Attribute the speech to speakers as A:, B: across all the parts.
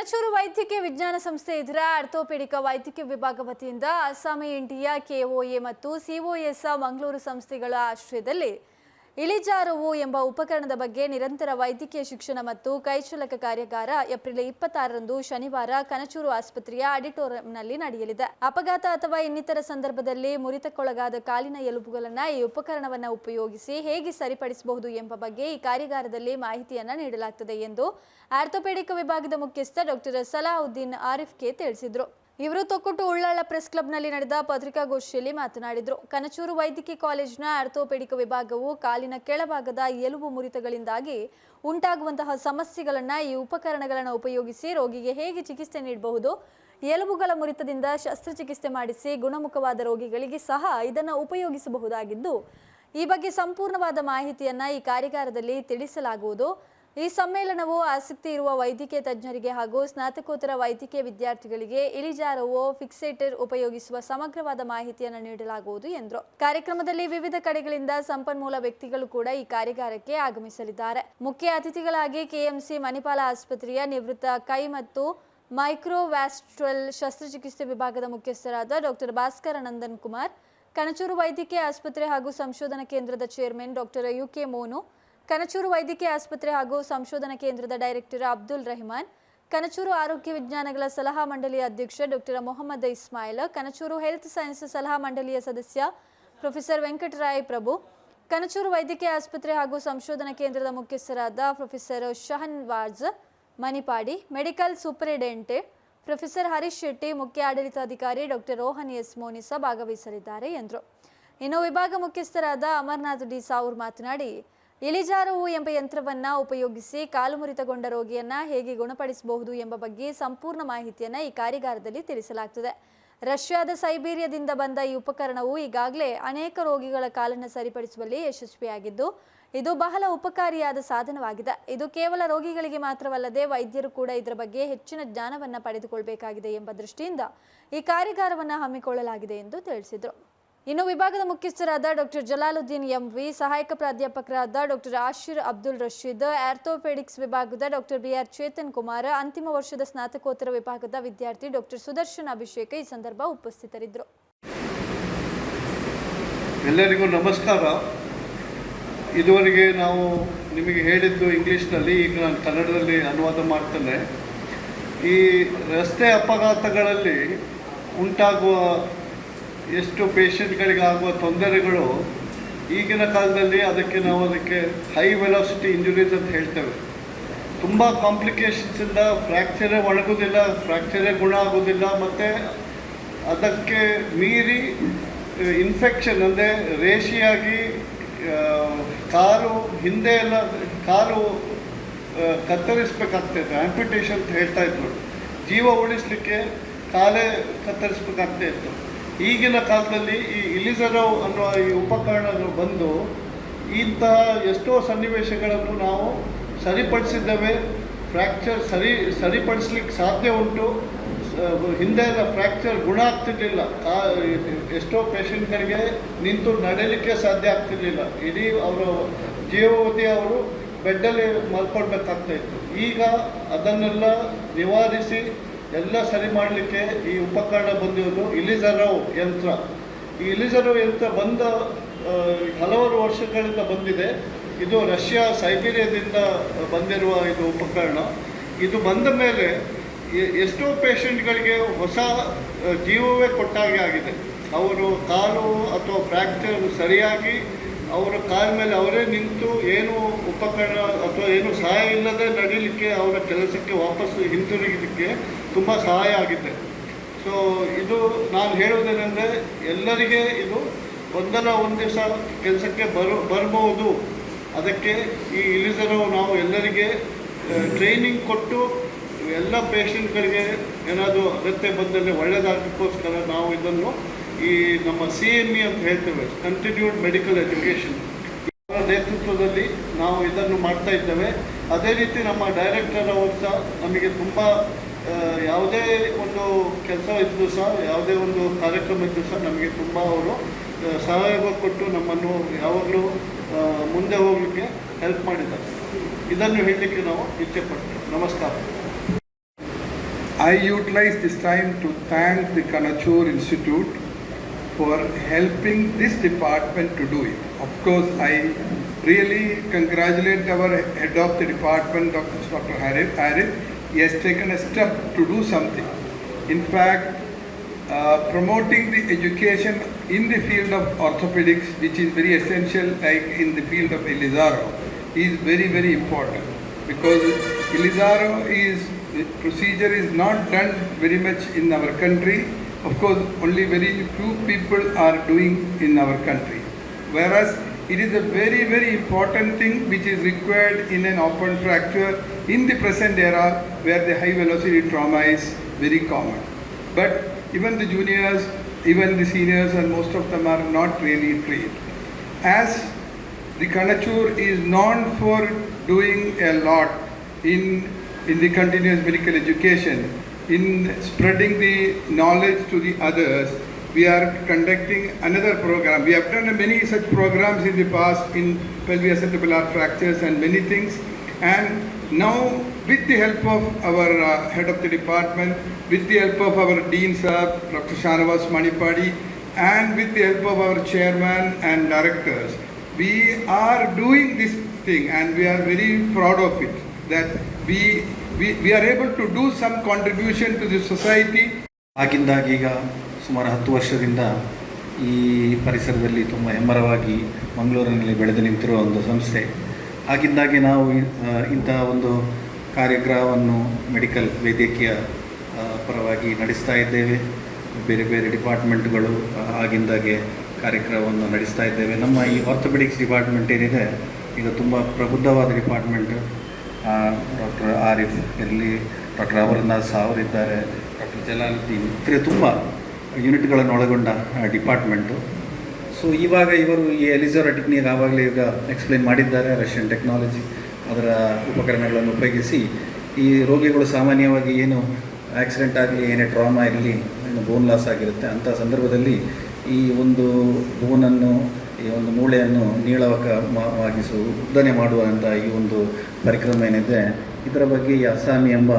A: ಕನಚೂರು ವೈದ್ಯಕೀಯ ವಿಜ್ಞಾನ ಸಂಸ್ಥೆ ಇದರ ಆರ್ಥೋಪೆಡಿಕ ವೈದ್ಯಕೀಯ ವಿಭಾಗ ವತಿಯಿಂದ ಅಸ್ಸಾಮಿ ಇಂಡಿಯಾ ಕೆಒಎ ಮತ್ತು ಸಿಒಎಸ್ಆ ಮಂಗಳೂರು ಸಂಸ್ಥೆಗಳ ಆಶ್ರಯದಲ್ಲಿ ಇಳಿಜಾರುವು ಎಂಬ ಉಪಕರಣದ ಬಗ್ಗೆ ನಿರಂತರ ವೈದ್ಯಕೀಯ ಶಿಕ್ಷಣ ಮತ್ತು ಕೈಚಲಕ ಕಾರ್ಯಾಗಾರ ಏಪ್ರಿಲ್ ಇಪ್ಪತ್ತಾರರಂದು ಶನಿವಾರ ಕನಚೂರು ಆಸ್ಪತ್ರೆಯ ಆಡಿಟೋರಿಯಂನಲ್ಲಿ ನಡೆಯಲಿದೆ. ಅಪಘಾತ ಅಥವಾ ಇನ್ನಿತರ ಸಂದರ್ಭದಲ್ಲಿ ಮುರಿತಕ್ಕೊಳಗಾದ ಕಾಲಿನ ಎಲುಬುಗಳನ್ನು ಈ ಉಪಕರಣವನ್ನು ಉಪಯೋಗಿಸಿ ಹೇಗೆ ಸರಿಪಡಿಸಬಹುದು ಎಂಬ ಬಗ್ಗೆ ಈ ಕಾರ್ಯಾಗಾರದಲ್ಲಿ ಮಾಹಿತಿಯನ್ನು ನೀಡಲಾಗುತ್ತದೆ ಎಂದು ಆರ್ಥೋಪೆಡಿಕ್ ವಿಭಾಗದ ಮುಖ್ಯಸ್ಥ ಡಾಕ್ಟರ್ ಸಲಾಹುದ್ದೀನ್ ಆರಿಫ್ ಕೆ ತಿಳಿಸಿದರು. ಇವರು ತೊಕ್ಕೊಟ್ಟು ಉಳ್ಳಾಳ ಪ್ರೆಸ್ ಕ್ಲಬ್ನಲ್ಲಿ ನಡೆದ ಪತ್ರಿಕಾಗೋಷ್ಠಿಯಲ್ಲಿ ಮಾತನಾಡಿದರು. ಕನಚೂರು ವೈದ್ಯಕೀಯ ಕಾಲೇಜಿನ ಆರ್ಥೋಪೆಡಿಕ್ ವಿಭಾಗವು ಕಾಲಿನ ಕೆಳಭಾಗದ ಎಲುಬು ಮುರಿತಗಳಿಂದಾಗಿ ಉಂಟಾಗುವಂತಹ ಸಮಸ್ಯೆಗಳನ್ನು ಈ ಉಪಕರಣಗಳನ್ನು ಉಪಯೋಗಿಸಿ ರೋಗಿಗೆ ಹೇಗೆ ಚಿಕಿತ್ಸೆ ನೀಡಬಹುದು, ಎಲುಬುಗಳ ಮುರಿತದಿಂದ ಶಸ್ತ್ರಚಿಕಿತ್ಸೆ ಮಾಡಿಸಿ ಗುಣಮುಖವಾದ ರೋಗಿಗಳಿಗೆ ಸಹ ಇದನ್ನು ಉಪಯೋಗಿಸಬಹುದಾಗಿದ್ದು, ಈ ಬಗ್ಗೆ ಸಂಪೂರ್ಣವಾದ ಮಾಹಿತಿಯನ್ನು ಈ ಕಾರ್ಯಾಗಾರದಲ್ಲಿ ತಿಳಿಸಲಾಗುವುದು. ಈ ಸಮ್ಮೇಳನವು ಆಸಕ್ತಿ ಇರುವ ವೈದ್ಯಕೀಯ ತಜ್ಞರಿಗೆ ಹಾಗೂ ಸ್ನಾತಕೋತ್ತರ ವೈದ್ಯಕೀಯ ವಿದ್ಯಾರ್ಥಿಗಳಿಗೆ ಇಳಿಜಾರವು ಫಿಕ್ಸೇಟರ್ ಉಪಯೋಗಿಸುವ ಸಮಗ್ರವಾದ ಮಾಹಿತಿಯನ್ನು ನೀಡಲಾಗುವುದು ಎಂದರು. ಕಾರ್ಯಕ್ರಮದಲ್ಲಿ ವಿವಿಧ ಕಡೆಗಳಿಂದ ಸಂಪನ್ಮೂಲ ವ್ಯಕ್ತಿಗಳು ಕೂಡ ಈ ಕಾರ್ಯಾಗಾರಕ್ಕೆ ಆಗಮಿಸಲಿದ್ದಾರೆ. ಮುಖ್ಯ ಅತಿಥಿಗಳಾಗಿ ಕೆಎಂಸಿ ಮಣಿಪಾಲ ಆಸ್ಪತ್ರೆಯ ನಿವೃತ್ತ ಕೈ ಮತ್ತು ಮೈಕ್ರೋವ್ಯಾಸ್ಟ್ರಲ್ ಶಸ್ತ್ರಚಿಕಿತ್ಸೆ ವಿಭಾಗದ ಮುಖ್ಯಸ್ಥರಾದ ಡಾಕ್ಟರ್ ಭಾಸ್ಕರ ನಂದನ್ ಕುಮಾರ್, ಕಣಚೂರು ವೈದ್ಯಕೀಯ ಆಸ್ಪತ್ರೆ ಹಾಗೂ ಸಂಶೋಧನಾ ಕೇಂದ್ರದ chairman doctor U K Monu Kanachur ವೈದ್ಯಕೀಯ ಆಸ್ಪತ್ರೆ ಹಾಗೂ ಸಂಶೋಧನಾ ಕೇಂದ್ರದ ಡೈರೆಕ್ಟರ್ ಅಬ್ದುಲ್ ರೆಹಮಾನ್, ಕನಚೂರು ಆರೋಗ್ಯ ವಿಜ್ಞಾನಗಳ ಸಲಹಾ ಮಂಡಳಿಯ ಅಧ್ಯಕ್ಷ doctor Mohammed Ismail, Kanachur health science ಸಲಹಾ ಮಂಡಳಿಯ ಸದಸ್ಯ ಪ್ರೊಫೆಸರ್ ವೆಂಕಟರಾಯ್ ಪ್ರಭು, ಕನಚೂರು ವೈದ್ಯಕೀಯ ಆಸ್ಪತ್ರೆ ಹಾಗೂ ಸಂಶೋಧನಾ ಕೇಂದ್ರದ ಮುಖ್ಯಸ್ಥರಾದ professor Shahnawaz Manipadi medical superintendent professor Harish Shetty, ಮುಖ್ಯ ಆಡಳಿತಾಧಿಕಾರಿ ಡಾಕ್ಟರ್ ರೋಹನ್ ಎಸ್ ಮೋನಿಸ ಭಾಗವಹಿಸಲಿದ್ದಾರೆ ಎಂದರು. ಇನ್ನು ವಿಭಾಗ ಮುಖ್ಯಸ್ಥರಾದ ಅಮರನಾಥ್ ಡಿ ಸಾವೂರ್ ಮಾತನಾಡಿ ಇಳಿಜಾರುವು ಎಂಬ ಯಂತ್ರವನ್ನ ಉಪಯೋಗಿಸಿ ಕಾಲು ಮುರಿತಗೊಂಡ ರೋಗಿಯನ್ನ ಹೇಗೆ ಗುಣಪಡಿಸಬಹುದು ಎಂಬ ಬಗ್ಗೆ ಸಂಪೂರ್ಣ ಮಾಹಿತಿಯನ್ನ ಈ ಕಾರ್ಯಾಗಾರದಲ್ಲಿ ತಿಳಿಸಲಾಗ್ತದೆ. ರಷ್ಯಾದ ಸೈಬೀರಿಯಾದಿಂದ ಬಂದ ಈ ಉಪಕರಣವು ಈಗಾಗಲೇ ಅನೇಕ ರೋಗಿಗಳ ಕಾಲನ್ನು ಸರಿಪಡಿಸುವಲ್ಲಿ ಯಶಸ್ವಿಯಾಗಿದ್ದು, ಇದು ಬಹಳ ಉಪಕಾರಿಯಾದ ಸಾಧನವಾಗಿದೆ. ಇದು ಕೇವಲ ರೋಗಿಗಳಿಗೆ ಮಾತ್ರವಲ್ಲದೆ ವೈದ್ಯರು ಕೂಡ ಇದರ ಬಗ್ಗೆ ಹೆಚ್ಚಿನ ಜ್ಞಾನವನ್ನ ಪಡೆದುಕೊಳ್ಳಬೇಕಾಗಿದೆ ಎಂಬ ದೃಷ್ಟಿಯಿಂದ ಈ ಕಾರ್ಯಾಗಾರವನ್ನು ಹಮ್ಮಿಕೊಳ್ಳಲಾಗಿದೆ ಎಂದು ತಿಳಿಸಿದರು. ಇನ್ನು ವಿಭಾಗದ ಮುಖ್ಯಸ್ಥರಾದ ಡಾಕ್ಟರ್ ಜಲಾಲುದ್ದೀನ್ ಎಂವಿ, ಸಹಾಯಕ ಪ್ರಾಧ್ಯಾಪಕರಾದ ಡಾಕ್ಟರ್ ಆಶಿರ್ ಅಬ್ದುಲ್ ರಶೀದ್, ಆರ್ಥೋಪೆಡಿಕ್ಸ್ ವಿಭಾಗದ doctor B R Chetan Kumar, ಅಂತಿಮ ವರ್ಷದ ಸ್ನಾತಕೋತ್ತರ ವಿಭಾಗದ ವಿದ್ಯಾರ್ಥಿ ಡಾಕ್ಟರ್ ಸುದರ್ಶನ್ ಅಭಿಷೇಕ್ ಈ ಸಂದರ್ಭ ಉಪಸ್ಥಿತರಿದ್ದರು.
B: ಎಲ್ಲರಿಗೂ ನಮಸ್ಕಾರ. ಇದುವರೆಗೆ ನಾವು ನಿಮಗೆ ಹೇಳಿದ್ದು ಇಂಗ್ಲೀಷ್ನಲ್ಲಿ, ಈಗ ನಾನು ಕನ್ನಡದಲ್ಲಿ ಅನುವಾದ ಮಾಡ್ತೇನೆ. ಈ ರಸ್ತೆ ಅಪಘಾತಗಳಲ್ಲಿ ಉಂಟಾಗುವ ಎಷ್ಟು ಪೇಷಂಟ್ಗಳಿಗೆ ಆಗುವ ತೊಂದರೆಗಳು ಈಗಿನ ಕಾಲದಲ್ಲಿ ಅದಕ್ಕೆ ನಾವು ಅದಕ್ಕೆ ಹೈ ವೆಲಾಸಿಟಿ ಇಂಜುರೀಸ್ ಅಂತ ಹೇಳ್ತೇವೆ. ತುಂಬ ಕಾಂಪ್ಲಿಕೇಶನ್ಸಿಂದ ಫ್ರ್ಯಾಕ್ಚರೇ ಒಣಗೋದಿಲ್ಲ ಫ್ರ್ಯಾಕ್ಚರೇ ಗುಣ ಆಗೋದಿಲ್ಲ, ಮತ್ತು ಅದಕ್ಕೆ ಮೀರಿ ಇನ್ಫೆಕ್ಷನ್ ಅಂದರೆ ರೇಷಿಯಾಗಿ ಕಾಲು ಹಿಂದೆ ಎಲ್ಲ, ಕಾಲು ಕತ್ತರಿಸ್ಬೇಕಾಗ್ತಾಯಿತ್ತು ಆಂಪ್ಯುಟೇಷನ್ ಅಂತ ಹೇಳ್ತಾ ಇದ್ರು. ಜೀವ ಉಳಿಸ್ಲಿಕ್ಕೆ ಕಾಲೇ ಕತ್ತರಿಸ್ಬೇಕಾಗ್ತಾ ಇತ್ತು. ಈಗಿನ ಕಾಲದಲ್ಲಿ ಈ ಇಲಿಸರವ್ ಅನ್ನುವ ಈ ಉಪಕರಣಗಳು ಬಂದು ಇಂತಹ ಎಷ್ಟೋ ಸನ್ನಿವೇಶಗಳನ್ನು ನಾವು ಸರಿಪಡಿಸಿದ್ದೇವೆ. ಫ್ರ್ಯಾಕ್ಚರ್ ಸರಿ, ಸರಿಪಡಿಸ್ಲಿಕ್ಕೆ ಸಾಧ್ಯ ಉಂಟು. ಹಿಂದೆ ಎಲ್ಲ ಫ್ರ್ಯಾಕ್ಚರ್ ಗುಣ ಆಗ್ತಿರ್ಲಿಲ್ಲ. ಎಷ್ಟೋ ಪೇಷಂಟ್ಗಳಿಗೆ ನಿಂತು ನಡೀಲಿಕ್ಕೆ ಸಾಧ್ಯ ಆಗ್ತಿರ್ಲಿಲ್ಲ. ಇಡೀ ಅವರು ಜೀವಾವಧಿ ಅವರು ಬೆಡ್ಡಲ್ಲಿ ಮಲ್ಕೊಳ್ಬೇಕಾಗ್ತಾ ಇತ್ತು. ಈಗ ಅದನ್ನೆಲ್ಲ ನಿವಾರಿಸಿ ಎಲ್ಲ ಸರಿ ಮಾಡಲಿಕ್ಕೆ ಈ ಉಪಕರಣ ಬಂದಿರೋದು ಇಲಿಜರವ್ ಯಂತ್ರ. ಈ ಇಲಿಜರವ್ ಯಂತ್ರ ಬಂದ ಹಲವಾರು ವರ್ಷಗಳಿಂದ ಬಂದಿದೆ. ಇದು ರಷ್ಯಾ ಸೈಬೀರಿಯಾದಿಂದ ಬಂದಿರುವ ಇದು ಉಪಕರಣ. ಇದು ಬಂದ ಮೇಲೆ ಎಷ್ಟೋ ಪೇಷಂಟ್ಗಳಿಗೆ ಹೊಸ ಜೀವವೇ ಕೊಟ್ಟಾಗೆ ಆಗಿದೆ. ಅವರು ಕಾಲು ಅಥವಾ ಫ್ರ್ಯಾಕ್ಚರ್ ಸರಿಯಾಗಿ ಅವರ ಕಾಲ ಮೇಲೆ ಅವರೇ ನಿಂತು ಏನು ಉಪಕರಣ ಅಥವಾ ಏನು ಸಹಾಯ ಇಲ್ಲದೆ ನಡೀಲಿಕ್ಕೆ ಅವರ ಕೆಲಸಕ್ಕೆ ವಾಪಸ್ಸು ಹಿಂತಿರುಗಲಿಕ್ಕೆ ತುಂಬ ಸಹಾಯ ಆಗಿದೆ. ಸೊ ಇದು ನಾನು ಹೇಳುವುದೇನೆಂದರೆ, ಎಲ್ಲರಿಗೆ ಇದು ಒಂದಲ್ಲ ಒಂದು ದಿವಸ ಕೆಲಸಕ್ಕೆ ಬರು ಅದಕ್ಕೆ ಈ ಇಲಿಸರು ನಾವು ಎಲ್ಲರಿಗೆ ಟ್ರೈನಿಂಗ್ ಕೊಟ್ಟು ಎಲ್ಲ ಪೇಷಂಟ್ಗಳಿಗೆ ಏನಾದರೂ ಅಗತ್ಯ ಬಂದಲ್ಲಿ ಒಳ್ಳೆಯದಾಗೋಸ್ಕರ ನಾವು ಇದನ್ನು ಈ ನಮ್ಮ ಸಿ ಎಂ ಇ ಅಂತ ಹೇಳ್ತೇವೆ ಕಂಟಿನ್ಯೂಡ್ ಮೆಡಿಕಲ್ ಎಜುಕೇಷನ್ ಅವರ ನೇತೃತ್ವದಲ್ಲಿ ನಾವು ಇದನ್ನು ಮಾಡ್ತಾ ಇದ್ದೇವೆ. ಅದೇ ರೀತಿ ನಮ್ಮ ಡೈರೆಕ್ಟರ್ ಅವರು ಸಹ ನಮಗೆ ತುಂಬ ಯಾವುದೇ ಒಂದು ಕೆಲಸ ಇದ್ದು ಸಹ ಯಾವುದೇ ಒಂದು ಕಾರ್ಯಕ್ರಮ ಇದ್ದು ಸಹ ನಮಗೆ ತುಂಬ ಅವರು ಸಹಯೋಗ ಕೊಟ್ಟು ನಮ್ಮನ್ನು ಯಾವಾಗಲೂ ಮುಂದೆ ಹೋಗಲಿಕ್ಕೆ ಹೆಲ್ಪ್ ಮಾಡಿದ್ದಾರೆ ಇದನ್ನು ಹೇಳಲಿಕ್ಕೆ ನಾವು ಇಚ್ಛೆ ಪಡ್ತೀವಿ ನಮಸ್ಕಾರ
C: I utilize this time to thank the Kanachur Institute for helping this department to do it. Of course, I really congratulate our head of the department, Dr. Harith. Harith. He has taken a step to do something. In fact, uh, promoting the education in the field of orthopedics, which is very essential, like in the field of Elizaro, is very, very important because Elizaro is procedure is not done very much in our country. Of course, only very few people are doing in our country. Whereas it is a very, very important thing which is required in an open fracture in the present era where the high velocity trauma is very common. But even the juniors, even the seniors, and most of them are not really trained. As the Kanachur is known for doing a lot in, in the continuous medical education, in spreading the knowledge to the others. We are conducting another program. We have done many such programs in the past in pelviacetabular fractures and many things. And now, with the help of our uh, head of the department, with the help of our dean sir, Dr. Shanavas Manipadi, and with the help of our chairman and directors, we are doing this thing and we are very proud of it. That we, we, we are able to do some contribution to the society
D: ಆಗಿಂದಾಗೀಗ ಸುಮಾರು ಹತ್ತು ವರ್ಷದಿಂದ ಈ ಪರಿಸರದಲ್ಲಿ ತುಂಬ ಹೆಮ್ಮರವಾಗಿ ಮಂಗಳೂರಿನಲ್ಲಿ ಬೆಳೆದು ನಿಂತಿರುವ ಒಂದು ಸಂಸ್ಥೆ ಆಗಿಂದಾಗೆ ನಾವು ಇಂತಹ ಒಂದು ಕಾರ್ಯಕ್ರಮವನ್ನು ಮೆಡಿಕಲ್ ವೈದ್ಯಕೀಯ ಪರವಾಗಿ ನಡೆಸ್ತಾ ಇದ್ದೇವೆ. ಬೇರೆ ಬೇರೆ ಡಿಪಾರ್ಟ್ಮೆಂಟ್ಗಳು ಆಗಿಂದಾಗೆ ಕಾರ್ಯಕ್ರಮವನ್ನು ನಡೆಸ್ತಾ ಇದ್ದೇವೆ. ನಮ್ಮ ಈ ಆರ್ಥೋಪೆಡಿಕ್ಸ್ ಡಿಪಾರ್ಟ್ಮೆಂಟ್ ಏನಿದೆ, ಈಗ ತುಂಬ ಪ್ರಬುದ್ಧವಾದ ಡಿಪಾರ್ಟ್ಮೆಂಟ್. ಡಾಕ್ಟರ್ ಆರಿಫ್ ಇರಲಿ, ಡಾಕ್ಟರ್ ಅಮರನಾಥ್ ಅವರಿದ್ದಾರೆ ಡಾಕ್ಟರ್ ಜಲಾಲುದ್ದೀನ್ ಇತರೆ ತುಂಬ ಯೂನಿಟ್ಗಳನ್ನು ಒಳಗೊಂಡ ಡಿಪಾರ್ಟ್ಮೆಂಟು. ಸೊ ಇವಾಗ ಇವರು ಈ ಎಲಿಜಾರ ಟೆಕ್ನಿಕ್ ಆವಾಗಲೇ ಈಗ ಎಕ್ಸ್ಪ್ಲೈನ್ ಮಾಡಿದ್ದಾರೆ, ರಷ್ಯನ್ ಟೆಕ್ನಾಲಜಿ. ಅದರ ಉಪಕರಣಗಳನ್ನು ಉಪಯೋಗಿಸಿ ಈ ರೋಗಿಗಳು ಸಾಮಾನ್ಯವಾಗಿ ಏನು ಆಕ್ಸಿಡೆಂಟ್ ಆಗಲಿ, ಏನೇ ಟ್ರಾಮಾ ಇರಲಿ, ಏನು ಬೋನ್ ಲಾಸ್ ಆಗಿರುತ್ತೆ, ಅಂಥ ಸಂದರ್ಭದಲ್ಲಿ ಈ ಒಂದು ಬೋನನ್ನು ಈ ಒಂದು ಮೂಳೆಯನ್ನು ನೀಳವಾಗಿಸು ಉದ್ದನೆ ಮಾಡುವಂಥ ಈ ಒಂದು ಪರಿಕ್ರಮ ಏನಿದೆ, ಇದರ ಬಗ್ಗೆ ಈ ಅಸ್ಸಾಮಿ ಎಂಬ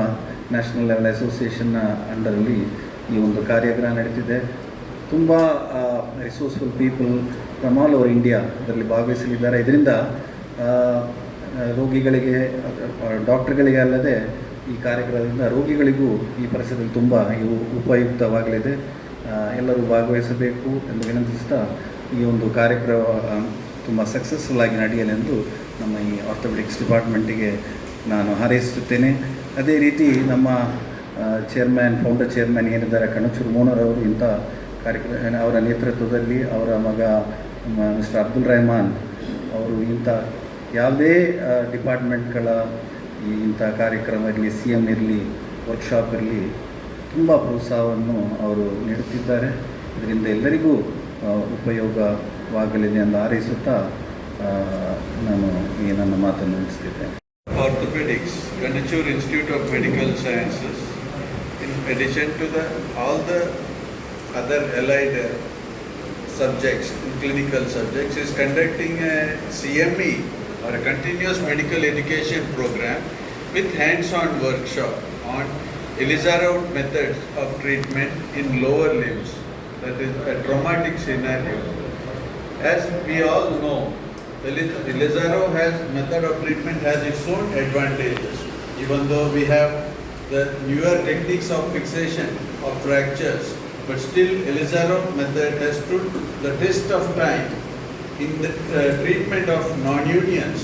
D: ನ್ಯಾಷನಲ್ ಲೆವೆಲ್ ಅಸೋಸಿಯೇಷನ್ನ ಅಂಡರಲ್ಲಿ ಈ ಒಂದು ಕಾರ್ಯಕ್ರಮ ನಡೀತಿದೆ. ತುಂಬ resourceful people from all over India ಅದರಲ್ಲಿ ಭಾಗವಹಿಸಲಿದ್ದಾರೆ. ಇದರಿಂದ ರೋಗಿಗಳಿಗೆ ಡಾಕ್ಟ್ರುಗಳಿಗೆ ಅಲ್ಲದೆ ಈ ಕಾರ್ಯಕ್ರಮದಿಂದ ರೋಗಿಗಳಿಗೂ ಈ ಪರಿಸರದಲ್ಲಿ ತುಂಬ ಇವು ಉಪಯುಕ್ತವಾಗಲಿದೆ. ಎಲ್ಲರೂ ಭಾಗವಹಿಸಬೇಕು ಎಂದು ವಿನಂತಿಸ್ತಾ ಈ ಒಂದು ಕಾರ್ಯಕ್ರಮ ತುಂಬ ಸಕ್ಸಸ್ಫುಲ್ ಆಗಿ ನಡೆಯಲೆಂದು ನಮ್ಮ ಈ ಆರ್ಥೋಪೆಡಿಕ್ಸ್ ಡಿಪಾರ್ಟ್ಮೆಂಟಿಗೆ ನಾನು ಹಾರೈಸುತ್ತೇನೆ. ಅದೇ ರೀತಿ ನಮ್ಮ ಚೇರ್ಮನ್ ಫೌಂಡರ್ ಚೇರ್ಮ್ಯಾನ್ ಏನಿದ್ದಾರೆ, ಕಣಚೂರು ಮೋನರವರು ಇಂಥ ಕಾರ್ಯಕ್ರಮ ಅವರ ನೇತೃತ್ವದಲ್ಲಿ ಅವರ ಮಗ ಮಿಸ್ಟರ್ ಅಬ್ದುಲ್ ರೆಹಮಾನ್ ಅವರು ಇಂಥ ಯಾವುದೇ ಡಿಪಾರ್ಟ್ಮೆಂಟ್ಗಳ ಈ ಇಂಥ ಕಾರ್ಯಕ್ರಮ ಇರಲಿ ಸಿ ಎಂ ಇರಲಿ ವರ್ಕ್ಶಾಪ್ ಇರಲಿ ತುಂಬ ಪ್ರೋತ್ಸಾಹವನ್ನು ಅವರು ನೀಡುತ್ತಿದ್ದಾರೆ ಇದರಿಂದ ಎಲ್ಲರಿಗೂ ಉಪಯೋಗವಾಗಲಿದೆ ಎಂದು ಹಾರೈಸುತ್ತಾ ನಾನು ಈ ನನ್ನ ಮಾತನ್ನು ಮುಗಿಸ್ತಿದ್ದೇನೆ
E: Kanachur Institute of Medical Sciences, in addition to the, all the other allied clinical subjects, clinical subjects, is conducting a CME or a continuous medical education program with hands-on workshop on Elizarov methods of treatment in lower limbs, that is a traumatic scenario. As we all know, the has method of treatment has its own advantages. Even though we have the newer techniques of fixation of fractures, but still Elizaro method has stood the test of time in the uh, treatment of non-unions.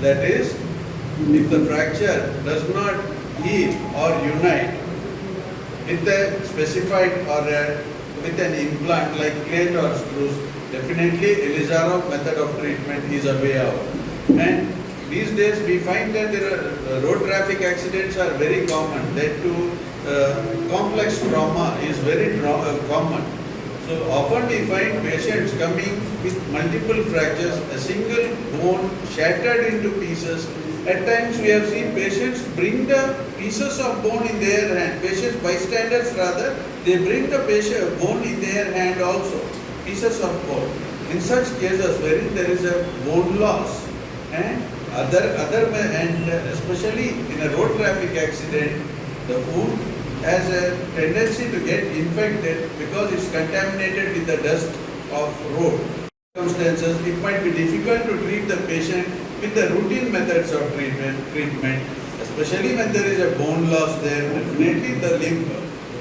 E: That is, if the fracture does not heal or unite, with a specified or a, with an implant like plate or screws, definitely Elizarov method of treatment is a way out. And these days we find that are uh, road traffic accidents are very common. That too, uh, complex trauma is very uh, common. So often we find patients coming with multiple fractures, a single bone shattered into pieces. At times we have seen patients bring the pieces of bone in their hand, patients bystanders rather, they bring the patient bone in their hand also, pieces of bone. In such cases wherein there is a bone loss and other, other, and uh, especially in a road traffic accident, the wound has a tendency to get infected because it's contaminated with the dust of road. Circumstances, it might be difficult to treat the patient with the routine methods of treatment, treatment, especially when there is a bone loss there, definitely the limb,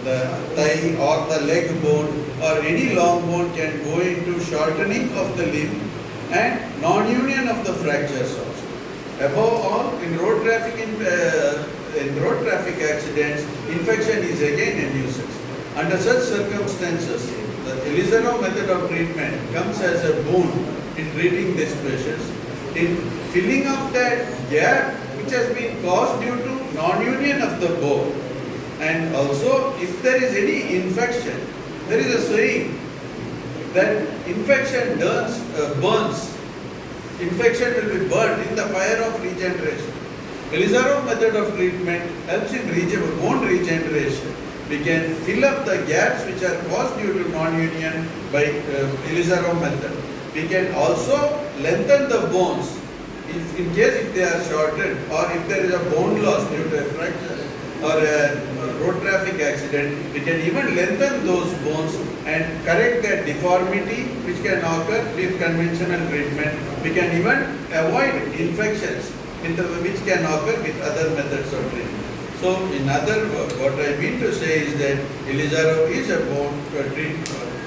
E: the thigh or the leg bone or any long bone can go into shortening of the limb and non-union of the fractures also. Above all, in road traffic, in, uh, in road traffic accidents, infection is again a nuisance. Under such circumstances, the Elizaro method of treatment comes as a boon in treating these patients, in filling up that gap which has been caused due to non-union of the bone. And also, if there is any infection, there is a saying that infection burns, uh, burns infection will be burned in the fire of regeneration. Elizaro method of treatment helps in bone regeneration. We can fill up the gaps which are caused due to non-union by uh, Elizaro method. We can also lengthen the bones if, in case if they are shortened or if there is a bone loss due to a fracture or a road traffic accident, we can even lengthen those bones and correct that deformity which can occur with conventional treatment. We can even avoid infections which can occur with other methods of treatment. So in other words, what I mean to say is that Elizaro is a bone uh, treat,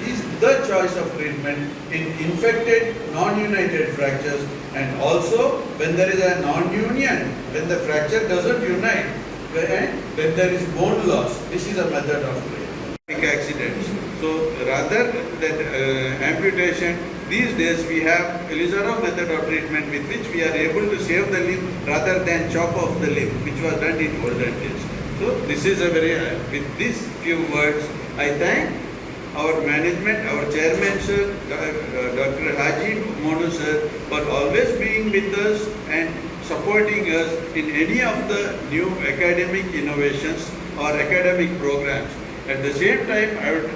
E: is the choice of treatment in infected non-united fractures and also when there is a non-union, when the fracture doesn't unite, when, when there is bone loss, this is a method of treatment. Accidents. So rather than uh, amputation, these days we have Elizaro method of treatment with which we are able to save the limb rather than chop off the limb, which was done in olden days. So this is a very, uh, with these few words, I thank our management, our chairman sir, uh, Dr. Haji Monu sir, for always being with us and supporting us in any of the new academic innovations or academic programs. At the same time, I would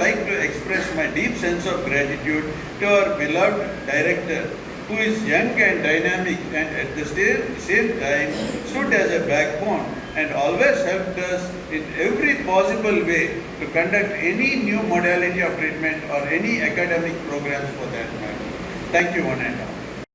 E: like to express my deep sense of gratitude to our beloved director, who is young and dynamic and at the same, same time stood as a backbone and always helped us in every possible way to conduct any new modality of treatment or any academic programs for that matter. Thank you one and all.